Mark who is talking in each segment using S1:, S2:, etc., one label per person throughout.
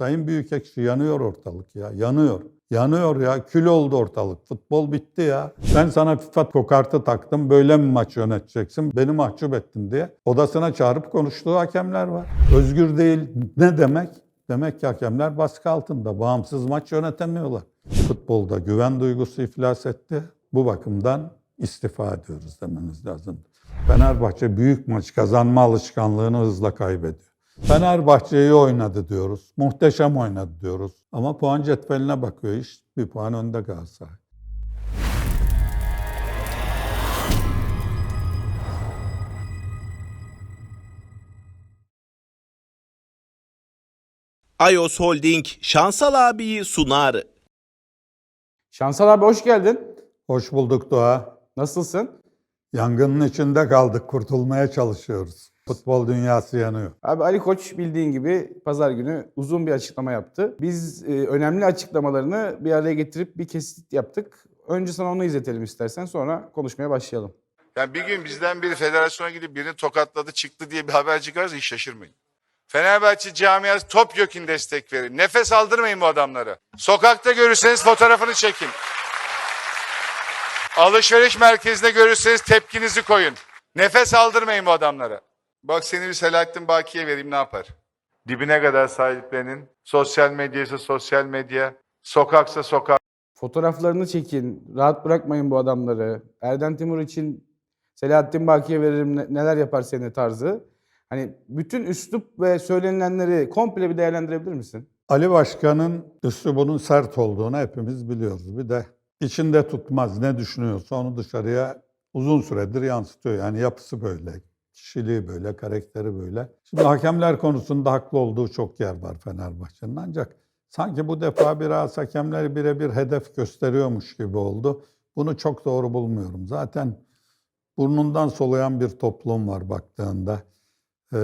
S1: Sayın Büyükekşi yanıyor ortalık ya. Yanıyor. Yanıyor ya. Kül oldu ortalık. Futbol bitti ya. Ben sana FIFA kokartı taktım. Böyle mi maç yöneteceksin? Beni mahcup ettin diye. Odasına çağırıp konuştuğu hakemler var. Özgür değil ne demek? Demek ki hakemler baskı altında. Bağımsız maç yönetemiyorlar. Futbolda güven duygusu iflas etti. Bu bakımdan istifa ediyoruz demeniz lazım. Fenerbahçe büyük maç kazanma alışkanlığını hızla kaybediyor. Fenerbahçe iyi oynadı diyoruz. Muhteşem oynadı diyoruz. Ama puan cetveline bakıyor iş. Bir puan önde Galatasaray.
S2: iOS Holding Şansal abiyi sunar.
S3: Şansal abi hoş geldin.
S1: Hoş bulduk Doğa.
S3: Nasılsın?
S1: Yangının içinde kaldık. Kurtulmaya çalışıyoruz. Futbol dünyası yanıyor.
S3: Abi Ali Koç bildiğin gibi pazar günü uzun bir açıklama yaptı. Biz e, önemli açıklamalarını bir araya getirip bir kesit yaptık. Önce sana onu izletelim istersen sonra konuşmaya başlayalım.
S4: Yani bir gün bizden biri federasyona gidip birini tokatladı çıktı diye bir haber çıkarsa hiç şaşırmayın. Fenerbahçe camiası topyekun destek verin. Nefes aldırmayın bu adamları. Sokakta görürseniz fotoğrafını çekin. Alışveriş merkezinde görürseniz tepkinizi koyun. Nefes aldırmayın bu adamlara. Bak seni bir Selahattin Baki'ye vereyim ne yapar? Dibine kadar sahiplenin. Sosyal medyaysa sosyal medya. Sokaksa sokak.
S3: Fotoğraflarını çekin, rahat bırakmayın bu adamları. Erden Timur için Selahattin Baki'ye veririm ne- neler yapar seni tarzı. Hani bütün üslup ve söylenilenleri komple bir değerlendirebilir misin?
S1: Ali Başkan'ın üslubunun sert olduğunu hepimiz biliyoruz. Bir de içinde tutmaz ne düşünüyorsa onu dışarıya uzun süredir yansıtıyor. Yani yapısı böyle, kişiliği böyle, karakteri böyle. Şimdi hakemler konusunda haklı olduğu çok yer var Fenerbahçe'nin. Ancak sanki bu defa biraz hakemleri birebir hedef gösteriyormuş gibi oldu. Bunu çok doğru bulmuyorum. Zaten burnundan soluyan bir toplum var baktığında. Ee,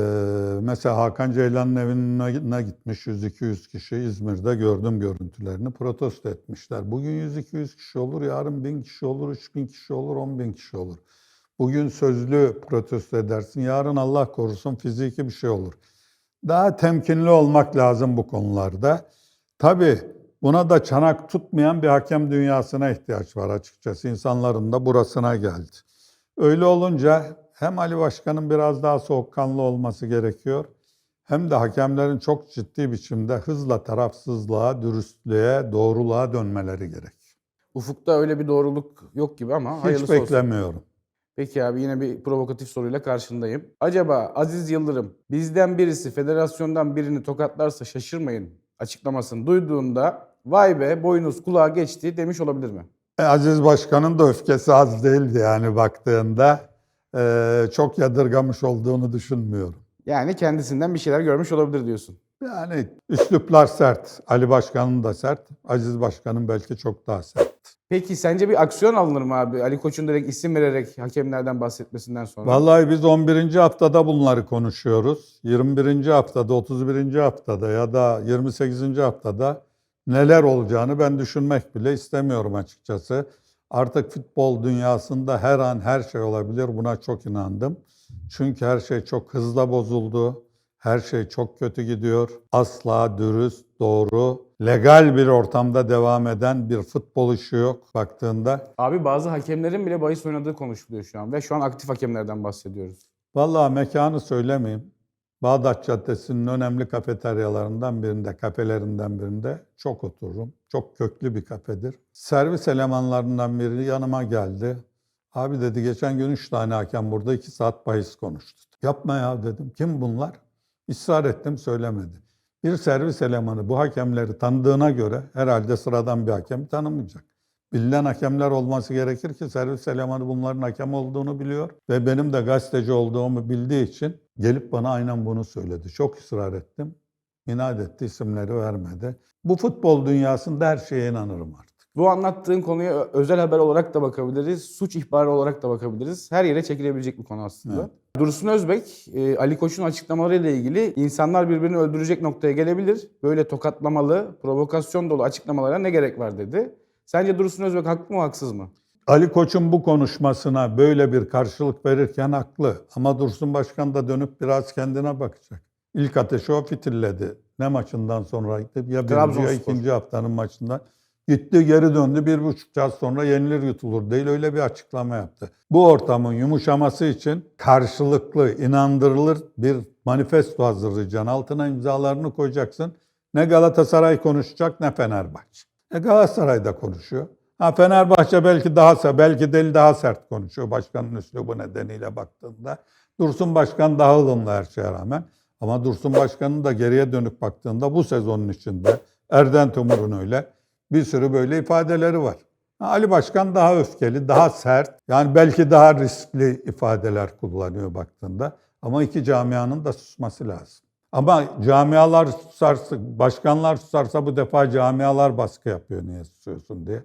S1: mesela Hakan Ceylan'ın evine gitmiş 100-200 kişi İzmir'de gördüm görüntülerini protesto etmişler. Bugün 100-200 kişi olur, yarın 1000 kişi olur, 3000 kişi olur, 10.000 kişi olur. Bugün sözlü protesto edersin, yarın Allah korusun fiziki bir şey olur. Daha temkinli olmak lazım bu konularda. Tabii buna da çanak tutmayan bir hakem dünyasına ihtiyaç var açıkçası. İnsanların da burasına geldi. Öyle olunca hem Ali Başkan'ın biraz daha soğukkanlı olması gerekiyor hem de hakemlerin çok ciddi biçimde hızla tarafsızlığa, dürüstlüğe, doğruluğa dönmeleri gerek.
S3: Ufukta öyle bir doğruluk yok gibi ama
S1: Hiç
S3: hayırlısı olsun.
S1: beklemiyorum.
S3: Peki abi yine bir provokatif soruyla karşındayım. Acaba Aziz Yıldırım bizden birisi federasyondan birini tokatlarsa şaşırmayın açıklamasını duyduğunda vay be boynuz kulağa geçti demiş olabilir mi?
S1: E, Aziz Başkan'ın da öfkesi az değildi yani baktığında. Ee, çok yadırgamış olduğunu düşünmüyorum.
S3: Yani kendisinden bir şeyler görmüş olabilir diyorsun.
S1: Yani üsluplar sert. Ali Başkan'ın da sert. Aziz Başkan'ın belki çok daha sert.
S3: Peki sence bir aksiyon alınır mı abi? Ali Koç'un direkt isim vererek hakemlerden bahsetmesinden sonra.
S1: Vallahi biz 11. haftada bunları konuşuyoruz. 21. haftada, 31. haftada ya da 28. haftada neler olacağını ben düşünmek bile istemiyorum açıkçası. Artık futbol dünyasında her an her şey olabilir. Buna çok inandım. Çünkü her şey çok hızla bozuldu. Her şey çok kötü gidiyor. Asla dürüst, doğru, legal bir ortamda devam eden bir futbol işi yok baktığında.
S3: Abi bazı hakemlerin bile bahis oynadığı konuşuluyor şu an ve şu an aktif hakemlerden bahsediyoruz.
S1: Vallahi mekanı söylemeyeyim. Bağdat Caddesi'nin önemli kafeteryalarından birinde, kafelerinden birinde çok otururum. Çok köklü bir kafedir. Servis elemanlarından biri yanıma geldi. Abi dedi geçen gün üç tane hakem burada iki saat bahis konuştu. Yapma ya dedim. Kim bunlar? Israr ettim söylemedi. Bir servis elemanı bu hakemleri tanıdığına göre herhalde sıradan bir hakem tanımayacak. Bilinen hakemler olması gerekir ki servis elemanı bunların hakem olduğunu biliyor ve benim de gazeteci olduğumu bildiği için gelip bana aynen bunu söyledi. Çok ısrar ettim. İnat etti, isimleri vermedi. Bu futbol dünyasında her şeye inanırım artık.
S3: Bu anlattığın konuya özel haber olarak da bakabiliriz, suç ihbarı olarak da bakabiliriz. Her yere çekilebilecek bir konu aslında.
S1: Evet.
S3: Dursun Özbek, e, Ali Koç'un açıklamalarıyla ilgili insanlar birbirini öldürecek noktaya gelebilir. Böyle tokatlamalı, provokasyon dolu açıklamalara ne gerek var dedi. Sence Dursun Özbek haklı mı haksız mı?
S1: Ali Koç'un bu konuşmasına böyle bir karşılık verirken haklı. Ama Dursun Başkan da dönüp biraz kendine bakacak. İlk ateşi o fitilledi. Ne maçından sonraydı? Ya birinci ya ikinci haftanın maçından. Gitti geri döndü bir buçuk saat sonra yenilir yutulur değil öyle bir açıklama yaptı. Bu ortamın yumuşaması için karşılıklı inandırılır bir manifesto hazırlayacaksın. Altına imzalarını koyacaksın. Ne Galatasaray konuşacak ne Fenerbahçe. E Galatasaray da konuşuyor. Ha Fenerbahçe belki daha belki deli daha sert konuşuyor başkanın üslubu nedeniyle baktığında. Dursun Başkan daha ılımlı her şeye rağmen. Ama Dursun Başkan'ın da geriye dönüp baktığında bu sezonun içinde Erden Timur'un öyle bir sürü böyle ifadeleri var. Ali Başkan daha öfkeli, daha sert. Yani belki daha riskli ifadeler kullanıyor baktığında. Ama iki camianın da susması lazım. Ama camialar susarsa, başkanlar susarsa bu defa camialar baskı yapıyor niye susuyorsun diye.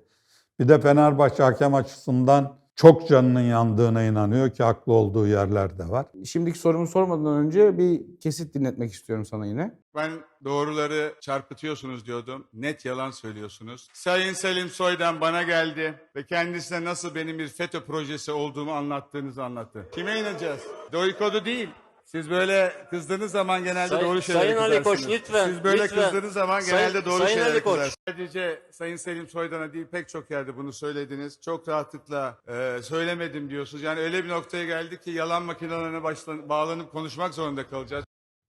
S1: Bir de Fenerbahçe hakem açısından çok canının yandığına inanıyor ki haklı olduğu yerler de var.
S3: Şimdiki sorumu sormadan önce bir kesit dinletmek istiyorum sana yine.
S4: Ben doğruları çarpıtıyorsunuz diyordum. Net yalan söylüyorsunuz. Sayın Selim Soydan bana geldi ve kendisine nasıl benim bir FETÖ projesi olduğumu anlattığınızı anlattı. Kime inanacağız? Doykodu değil. Siz böyle kızdığınız zaman genelde
S5: Say-
S4: doğru şeyler
S5: Sayın Ali. Koç, lütfen,
S4: Siz böyle
S5: lütfen.
S4: kızdığınız zaman
S5: Sayın-
S4: genelde doğru
S5: Sayın
S4: şeyler
S5: Ali Koç.
S4: Sadece Sayın Selim Soydan'a değil pek çok yerde bunu söylediniz. Çok rahatlıkla e, söylemedim diyorsunuz. Yani öyle bir noktaya geldik ki yalan makinelerine başlan- bağlanıp konuşmak zorunda kalacağız.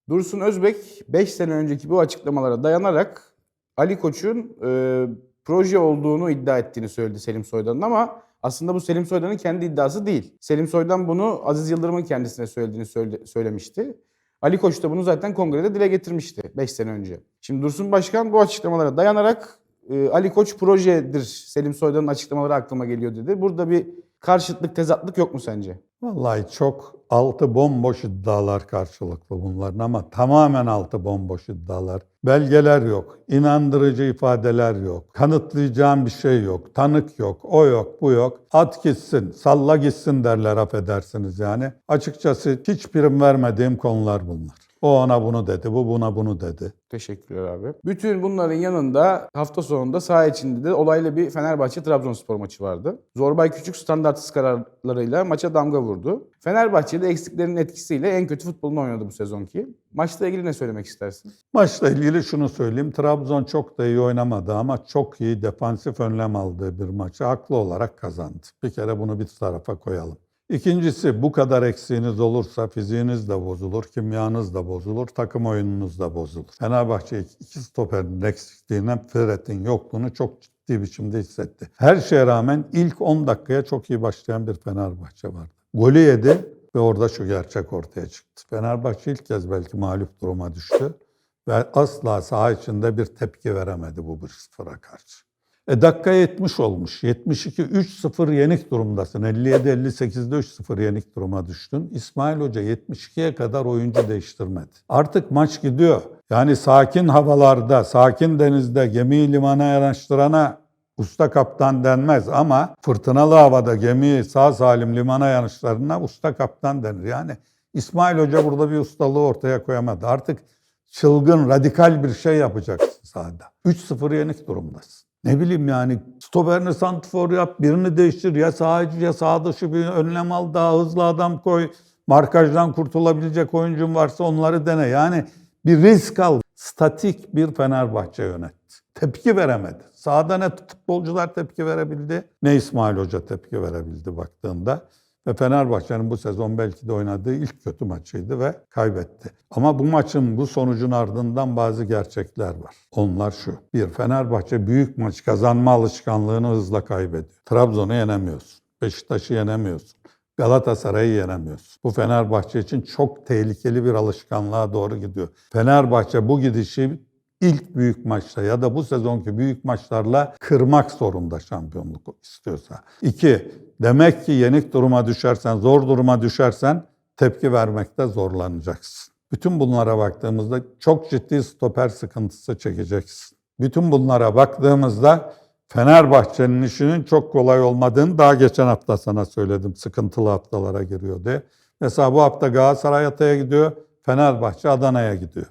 S3: Dursun Özbek 5 sene önceki bu açıklamalara dayanarak Ali Koç'un e, proje olduğunu iddia ettiğini söyledi Selim Soydan'ın ama aslında bu Selim Soydan'ın kendi iddiası değil. Selim Soydan bunu Aziz Yıldırım'ın kendisine söylediğini söyle- söylemişti. Ali Koç da bunu zaten kongrede dile getirmişti 5 sene önce. Şimdi Dursun Başkan bu açıklamalara dayanarak e, Ali Koç projedir Selim Soydan'ın açıklamaları aklıma geliyor dedi. Burada bir karşıtlık, tezatlık yok mu sence?
S1: Vallahi çok altı bomboş iddialar karşılıklı bunların ama tamamen altı bomboş iddialar. Belgeler yok, inandırıcı ifadeler yok, kanıtlayacağım bir şey yok, tanık yok, o yok, bu yok. At gitsin, salla gitsin derler affedersiniz yani. Açıkçası hiç prim vermediğim konular bunlar. O ona bunu dedi, bu buna bunu dedi.
S3: Teşekkürler abi. Bütün bunların yanında hafta sonunda saha içinde de olaylı bir Fenerbahçe-Trabzonspor maçı vardı. Zorbay Küçük standartsız kararlarıyla maça damga vurdu. Fenerbahçe de eksiklerinin etkisiyle en kötü futbolunu oynadı bu sezonki. Maçla ilgili ne söylemek istersin?
S1: Maçla ilgili şunu söyleyeyim. Trabzon çok da iyi oynamadı ama çok iyi defansif önlem aldığı bir maçı haklı olarak kazandı. Bir kere bunu bir tarafa koyalım. İkincisi bu kadar eksiğiniz olursa fiziğiniz de bozulur, kimyanız da bozulur, takım oyununuz da bozulur. Fenerbahçe iki stoperin eksikliğinden Fred'in yokluğunu çok ciddi biçimde hissetti. Her şeye rağmen ilk 10 dakikaya çok iyi başlayan bir Fenerbahçe vardı. Golü yedi ve orada şu gerçek ortaya çıktı. Fenerbahçe ilk kez belki mağlup duruma düştü ve asla saha içinde bir tepki veremedi bu 1-0'a karşı. E dakika 70 olmuş. 72 3-0 yenik durumdasın. 57-58'de 3-0 yenik duruma düştün. İsmail Hoca 72'ye kadar oyuncu değiştirmedi. Artık maç gidiyor. Yani sakin havalarda, sakin denizde gemiyi limana yanaştırana usta kaptan denmez ama fırtınalı havada gemiyi sağ salim limana yanaştırana usta kaptan denir. Yani İsmail Hoca burada bir ustalığı ortaya koyamadı. Artık çılgın, radikal bir şey yapacaksın sahada. 3-0 yenik durumdasın. Ne bileyim yani stoperini santifor yap, birini değiştir. Ya sağ içi ya sağ dışı bir önlem al, daha hızlı adam koy. Markajdan kurtulabilecek oyuncun varsa onları dene. Yani bir risk al. Statik bir Fenerbahçe yönetti. Tepki veremedi. Sahada ne futbolcular tepki verebildi ne İsmail Hoca tepki verebildi baktığında. Ve Fenerbahçe'nin bu sezon belki de oynadığı ilk kötü maçıydı ve kaybetti. Ama bu maçın bu sonucun ardından bazı gerçekler var. Onlar şu. Bir, Fenerbahçe büyük maç kazanma alışkanlığını hızla kaybediyor. Trabzon'u yenemiyorsun. Beşiktaş'ı yenemiyorsun. Galatasaray'ı yenemiyorsun. Bu Fenerbahçe için çok tehlikeli bir alışkanlığa doğru gidiyor. Fenerbahçe bu gidişi ilk büyük maçta ya da bu sezonki büyük maçlarla kırmak zorunda şampiyonluk istiyorsa. İki, demek ki yenik duruma düşersen, zor duruma düşersen tepki vermekte zorlanacaksın. Bütün bunlara baktığımızda çok ciddi stoper sıkıntısı çekeceksin. Bütün bunlara baktığımızda Fenerbahçe'nin işinin çok kolay olmadığını daha geçen hafta sana söyledim. Sıkıntılı haftalara giriyor diye. Mesela bu hafta Galatasaray Atay'a gidiyor, Fenerbahçe Adana'ya gidiyor.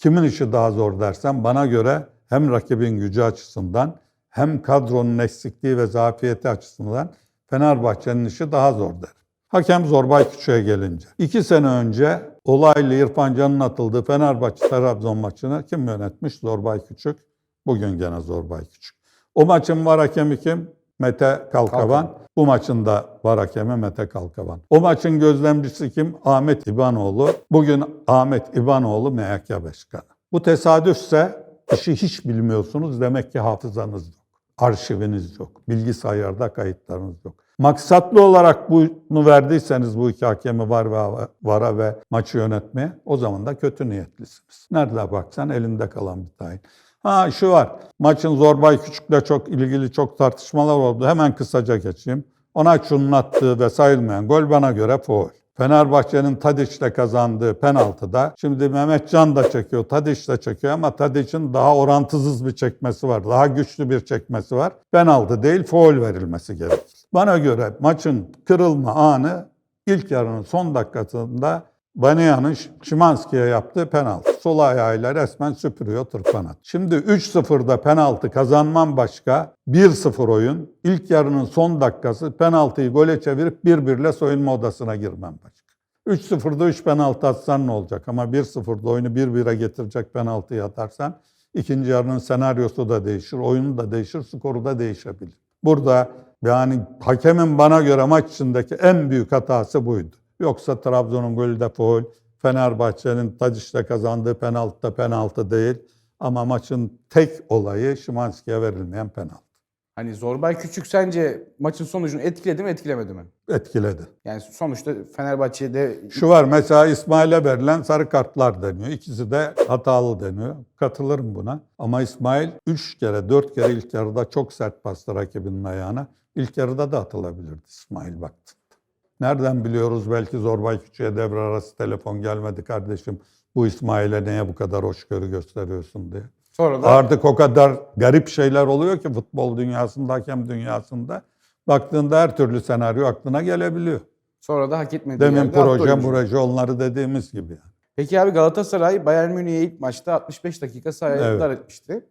S1: Kimin işi daha zor dersen bana göre hem rakibin gücü açısından hem kadronun eksikliği ve zafiyeti açısından Fenerbahçe'nin işi daha zor der. Hakem Zorbay Küçük'e gelince. İki sene önce olaylı İrfan Can'ın atıldığı Fenerbahçe-Trabzon maçını kim yönetmiş? Zorbay Küçük. Bugün gene Zorbay Küçük. O maçın var hakemi kim? Mete Kalkavan.
S3: Kalkavan.
S1: Bu maçın da var hakemi Mete Kalkavan. O maçın gözlemcisi kim? Ahmet İbanoğlu. Bugün Ahmet İbanoğlu MHK Başkanı. Bu tesadüfse işi hiç bilmiyorsunuz. Demek ki hafızanız yok. Arşiviniz yok. Bilgisayarda kayıtlarınız yok. Maksatlı olarak bunu verdiyseniz bu iki hakemi var ve vara ve maçı yönetmeye o zaman da kötü niyetlisiniz. Nerede baksan elinde kalan bir tayin. Ha şu var. Maçın Zorbay Küçük'le çok ilgili çok tartışmalar oldu. Hemen kısaca geçeyim. Ona şunun attığı ve sayılmayan gol bana göre foul. Fenerbahçe'nin Tadiç'le kazandığı penaltıda şimdi Mehmetcan da çekiyor, Tadiç de çekiyor ama Tadiç'in daha orantısız bir çekmesi var. Daha güçlü bir çekmesi var. Penaltı değil, foul verilmesi gerekir. Bana göre maçın kırılma anı ilk yarının son dakikasında Bania'nın Şimanski'ye yaptığı penaltı. Sol ayağıyla resmen süpürüyor tırpanat. Şimdi 3-0'da penaltı kazanman başka, 1-0 oyun. İlk yarının son dakikası penaltıyı gole çevirip 1-1'le soyunma odasına girmen başka. 3-0'da 3 penaltı atsan ne olacak? Ama 1-0'da oyunu 1-1'e getirecek penaltıyı atarsan ikinci yarının senaryosu da değişir, oyunu da değişir, skoru da değişebilir. Burada yani hakemin bana göre maç içindeki en büyük hatası buydu. Yoksa Trabzon'un golü de faul, Fenerbahçe'nin Tadiş'le kazandığı penaltı da penaltı değil. Ama maçın tek olayı Şimanski'ye verilmeyen penaltı.
S3: Hani Zorbay Küçük sence maçın sonucunu etkiledi mi etkilemedi mi?
S1: Etkiledi.
S3: Yani sonuçta Fenerbahçe'de
S1: Şu var mesela İsmail'e verilen sarı kartlar deniyor. İkisi de hatalı deniyor. Katılırım buna. Ama İsmail 3 kere 4 kere ilk yarıda çok sert bastı rakibinin ayağına. İlk yarıda da atılabilirdi İsmail baktı. Nereden biliyoruz belki Zorbay Küçük'e devre arası telefon gelmedi kardeşim. Bu İsmail'e neye bu kadar hoşgörü gösteriyorsun diye.
S3: sonra da
S1: Artık o kadar garip şeyler oluyor ki futbol dünyasında, hakem dünyasında. Baktığında her türlü senaryo aklına gelebiliyor.
S3: sonra da hak etmediği
S1: Demin proje, proje onları dediğimiz gibi. yani.
S3: Peki abi Galatasaray Bayern Münih'e ilk maçta 65 dakika sahipler etmişti.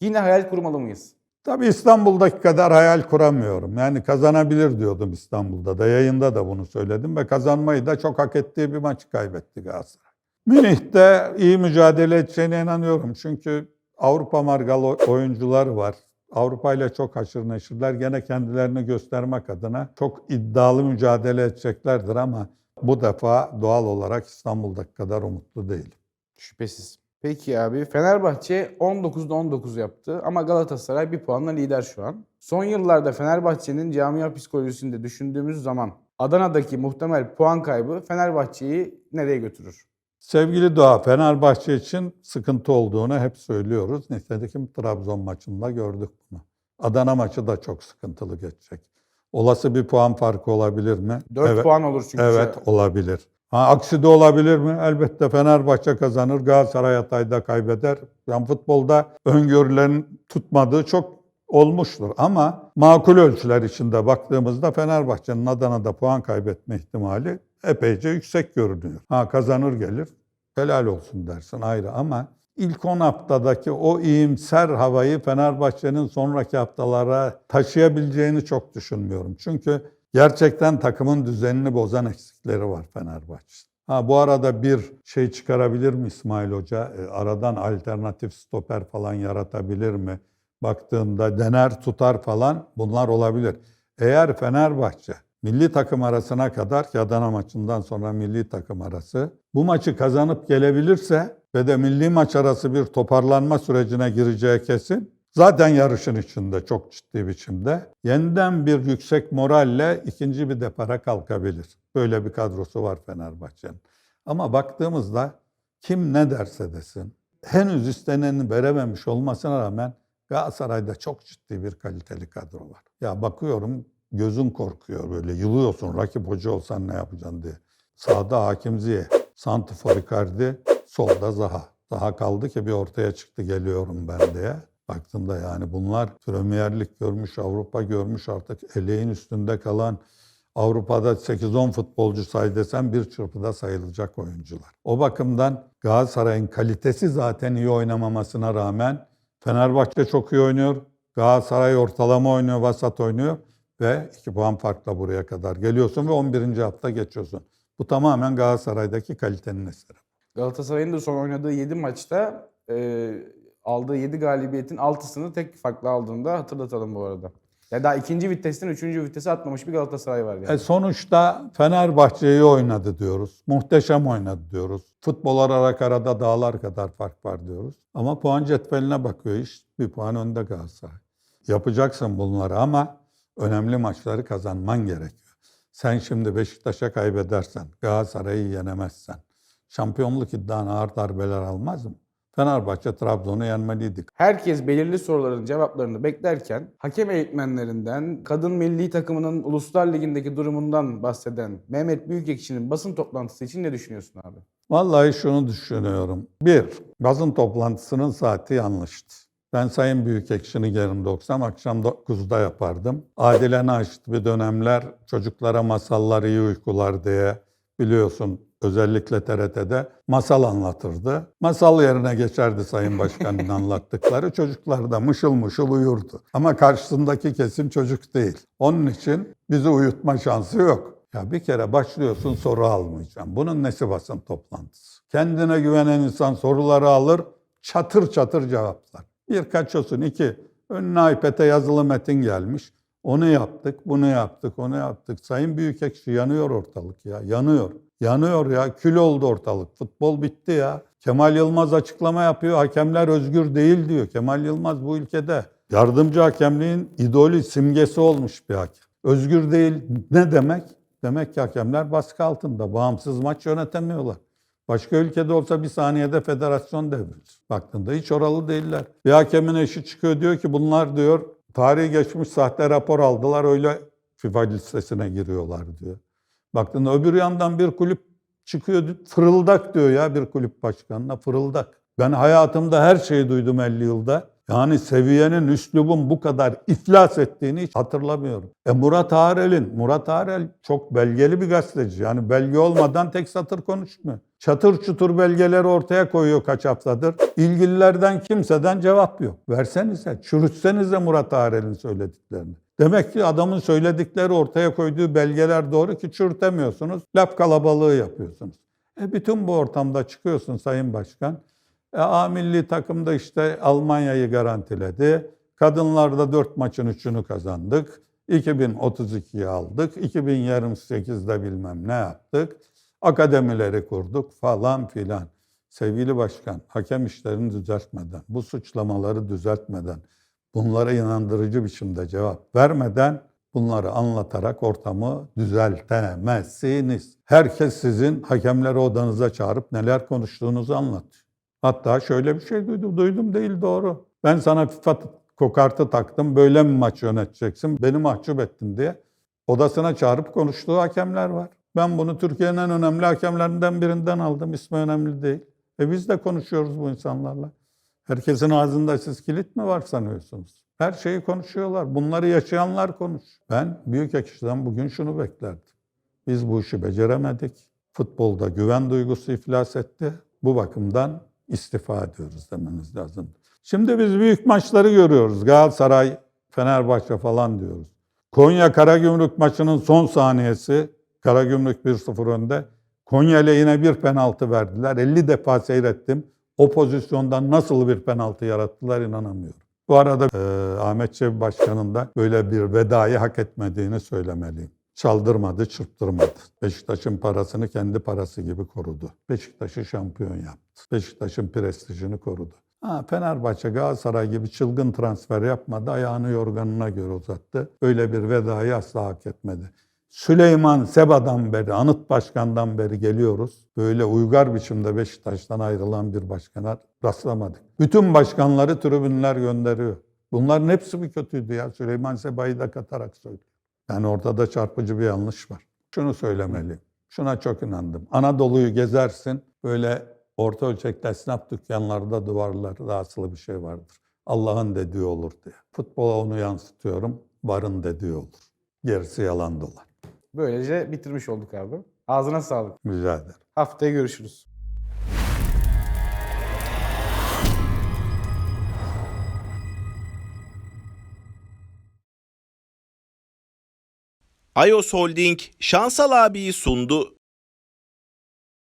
S3: Yine hayal kurmalı mıyız?
S1: Tabii İstanbul'daki kadar hayal kuramıyorum. Yani kazanabilir diyordum İstanbul'da da. Yayında da bunu söyledim ve kazanmayı da çok hak ettiği bir maçı kaybetti Galatasaray. Münih'te iyi mücadele edeceğine inanıyorum. Çünkü Avrupa margalı oyuncular var. Avrupa ile çok haşır neşirler. Gene kendilerini göstermek adına çok iddialı mücadele edeceklerdir ama bu defa doğal olarak İstanbul'daki kadar umutlu değilim.
S3: Şüphesiz. Peki abi Fenerbahçe 19'da 19 yaptı ama Galatasaray bir puanla lider şu an. Son yıllarda Fenerbahçe'nin camia psikolojisinde düşündüğümüz zaman Adana'daki muhtemel puan kaybı Fenerbahçe'yi nereye götürür?
S1: Sevgili Doğa, Fenerbahçe için sıkıntı olduğunu hep söylüyoruz. Nitekim Trabzon maçında gördük bunu. Adana maçı da çok sıkıntılı geçecek. Olası bir puan farkı olabilir mi?
S3: 4
S1: evet,
S3: puan olur çünkü.
S1: Evet, olabilir. Ha, aksi de olabilir mi? Elbette Fenerbahçe kazanır, Galatasaray Hatay'da kaybeder. Yani futbolda öngörülerin tutmadığı çok olmuştur. Ama makul ölçüler içinde baktığımızda Fenerbahçe'nin Adana'da puan kaybetme ihtimali epeyce yüksek görünüyor. Ha kazanır gelir, helal olsun dersin ayrı ama ilk 10 haftadaki o iyimser havayı Fenerbahçe'nin sonraki haftalara taşıyabileceğini çok düşünmüyorum. Çünkü gerçekten takımın düzenini bozan eksikleri var Fenerbahçe. Ha bu arada bir şey çıkarabilir mi İsmail Hoca? E, aradan alternatif stoper falan yaratabilir mi? Baktığında dener tutar falan bunlar olabilir. Eğer Fenerbahçe milli takım arasına kadar ki Adana maçından sonra milli takım arası bu maçı kazanıp gelebilirse ve de milli maç arası bir toparlanma sürecine gireceği kesin. Zaten yarışın içinde çok ciddi biçimde. Yeniden bir yüksek moralle ikinci bir depara kalkabilir. Böyle bir kadrosu var Fenerbahçe'nin. Ama baktığımızda kim ne derse desin henüz isteneni verememiş olmasına rağmen Galatasaray'da çok ciddi bir kaliteli kadro var. Ya bakıyorum gözün korkuyor böyle yılıyorsun rakip hoca olsan ne yapacaksın diye. Sağda Hakim Ziye, Santifor Icardi, solda Zaha. Zaha kaldı ki bir ortaya çıktı geliyorum ben diye. Baktığında yani bunlar Premier görmüş, Avrupa görmüş artık eleğin üstünde kalan Avrupa'da 8-10 futbolcu say desem bir çırpıda sayılacak oyuncular. O bakımdan Galatasaray'ın kalitesi zaten iyi oynamamasına rağmen Fenerbahçe çok iyi oynuyor. Galatasaray ortalama oynuyor, vasat oynuyor. ve 2 puan farkla buraya kadar geliyorsun ve 11. hafta geçiyorsun. Bu tamamen Galatasaray'daki kalitenin eseri.
S3: Galatasaray'ın da son oynadığı 7 maçta aldığı 7 galibiyetin 6'sını tek farklı aldığında hatırlatalım bu arada. Ya daha ikinci vitesten üçüncü vitese atmamış bir Galatasaray var yani.
S1: E sonuçta Fenerbahçe'yi oynadı diyoruz. Muhteşem oynadı diyoruz. Futbol olarak arada dağlar kadar fark var diyoruz. Ama puan cetveline bakıyor iş. Bir puan önde Galatasaray. Yapacaksın bunları ama önemli maçları kazanman gerekiyor. Sen şimdi Beşiktaş'a kaybedersen, Galatasaray'ı yenemezsen, şampiyonluk iddiana ağır darbeler almaz mı? Fenerbahçe Trabzon'u yenmeliydi.
S3: Herkes belirli soruların cevaplarını beklerken hakem eğitmenlerinden, kadın milli takımının Uluslar Ligi'ndeki durumundan bahseden Mehmet Büyükekşi'nin basın toplantısı için ne düşünüyorsun abi?
S1: Vallahi şunu düşünüyorum. Bir, basın toplantısının saati yanlıştı. Ben Sayın Büyükekşi'nin yerinde olsam akşam 9'da yapardım. Adile Naşit bir dönemler çocuklara masallar iyi uykular diye biliyorsun özellikle TRT'de masal anlatırdı. Masal yerine geçerdi Sayın Başkan'ın anlattıkları. Çocuklar da mışıl mışıl uyurdu. Ama karşısındaki kesim çocuk değil. Onun için bizi uyutma şansı yok. Ya bir kere başlıyorsun soru almayacağım. Bunun nesi basın toplantısı? Kendine güvenen insan soruları alır, çatır çatır cevaplar. Bir kaçıyorsun, iki önüne iPad'e yazılı metin gelmiş. Onu yaptık, bunu yaptık, onu yaptık. Sayın Büyükekşi yanıyor ortalık ya, yanıyor. Yanıyor ya, kül oldu ortalık. Futbol bitti ya. Kemal Yılmaz açıklama yapıyor, hakemler özgür değil diyor. Kemal Yılmaz bu ülkede yardımcı hakemliğin idolü, simgesi olmuş bir hakem. Özgür değil ne demek? Demek ki hakemler baskı altında, bağımsız maç yönetemiyorlar. Başka ülkede olsa bir saniyede federasyon devrilir. Baktığında hiç oralı değiller. Bir hakemin eşi çıkıyor diyor ki bunlar diyor tarihi geçmiş sahte rapor aldılar öyle FIFA listesine giriyorlar diyor. Baktığında öbür yandan bir kulüp çıkıyor fırıldak diyor ya bir kulüp başkanına fırıldak. Ben hayatımda her şeyi duydum 50 yılda. Yani seviyenin, üslubun bu kadar iflas ettiğini hiç hatırlamıyorum. E Murat Arel'in, Murat Arel çok belgeli bir gazeteci. Yani belge olmadan tek satır konuşmuyor. Çatır çutur belgeleri ortaya koyuyor kaç haftadır. İlgililerden kimseden cevap yok. Versenize, çürütsenize Murat Arel'in söylediklerini. Demek ki adamın söyledikleri ortaya koyduğu belgeler doğru ki çürütemiyorsunuz. Laf kalabalığı yapıyorsunuz. E bütün bu ortamda çıkıyorsun Sayın Başkan. E, A milli takımda işte Almanya'yı garantiledi. Kadınlarda 4 maçın 3'ünü kazandık. 2032'yi aldık. 2028'de bilmem ne yaptık. Akademileri kurduk falan filan. Sevgili başkan, hakem işlerini düzeltmeden, bu suçlamaları düzeltmeden, bunlara inandırıcı biçimde cevap vermeden bunları anlatarak ortamı düzeltemezsiniz. Herkes sizin hakemleri odanıza çağırıp neler konuştuğunuzu anlatıyor. Hatta şöyle bir şey duydum. Duydum değil doğru. Ben sana FIFA kokartı taktım. Böyle mi maç yöneteceksin? Beni mahcup ettin diye. Odasına çağırıp konuştuğu hakemler var. Ben bunu Türkiye'nin en önemli hakemlerinden birinden aldım. İsmi önemli değil. E biz de konuşuyoruz bu insanlarla. Herkesin ağzında siz kilit mi var sanıyorsunuz? Her şeyi konuşuyorlar. Bunları yaşayanlar konuş. Ben büyük ekşiden bugün şunu beklerdim. Biz bu işi beceremedik. Futbolda güven duygusu iflas etti. Bu bakımdan istifa ediyoruz demeniz lazım. Şimdi biz büyük maçları görüyoruz. Galatasaray, Fenerbahçe falan diyoruz. Konya Karagümrük maçının son saniyesi Karagümrük 1-0 önde. Konya lehine bir penaltı verdiler. 50 defa seyrettim. O pozisyondan nasıl bir penaltı yarattılar inanamıyorum. Bu arada e, Ahmet Çebi Başkan'ın da böyle bir vedayı hak etmediğini söylemeliyim. Çaldırmadı, çırptırmadı. Beşiktaş'ın parasını kendi parası gibi korudu. Beşiktaş'ı şampiyon yaptı. Beşiktaş'ın prestijini korudu. Ha, Fenerbahçe, Galatasaray gibi çılgın transfer yapmadı. Ayağını yorganına göre uzattı. Öyle bir vedayı asla hak etmedi. Süleyman Seba'dan beri, Anıt Başkan'dan beri geliyoruz. Böyle uygar biçimde Beşiktaş'tan ayrılan bir başkana rastlamadık. Bütün başkanları tribünler gönderiyor. Bunların hepsi bir kötüydü ya. Süleyman Seba'yı da katarak söylüyor. Yani ortada çarpıcı bir yanlış var. Şunu söylemeliyim. Şuna çok inandım. Anadolu'yu gezersin. Böyle orta ölçekte esnaf dükkanlarda duvarlarda asılı bir şey vardır. Allah'ın dediği olur diye. Futbola onu yansıtıyorum. Varın dediği olur. Gerisi yalan dolan.
S3: Böylece bitirmiş olduk abi. Ağzına sağlık.
S1: Rica ederim.
S3: Haftaya görüşürüz.
S2: iOS Holding Şansal abiyi sundu.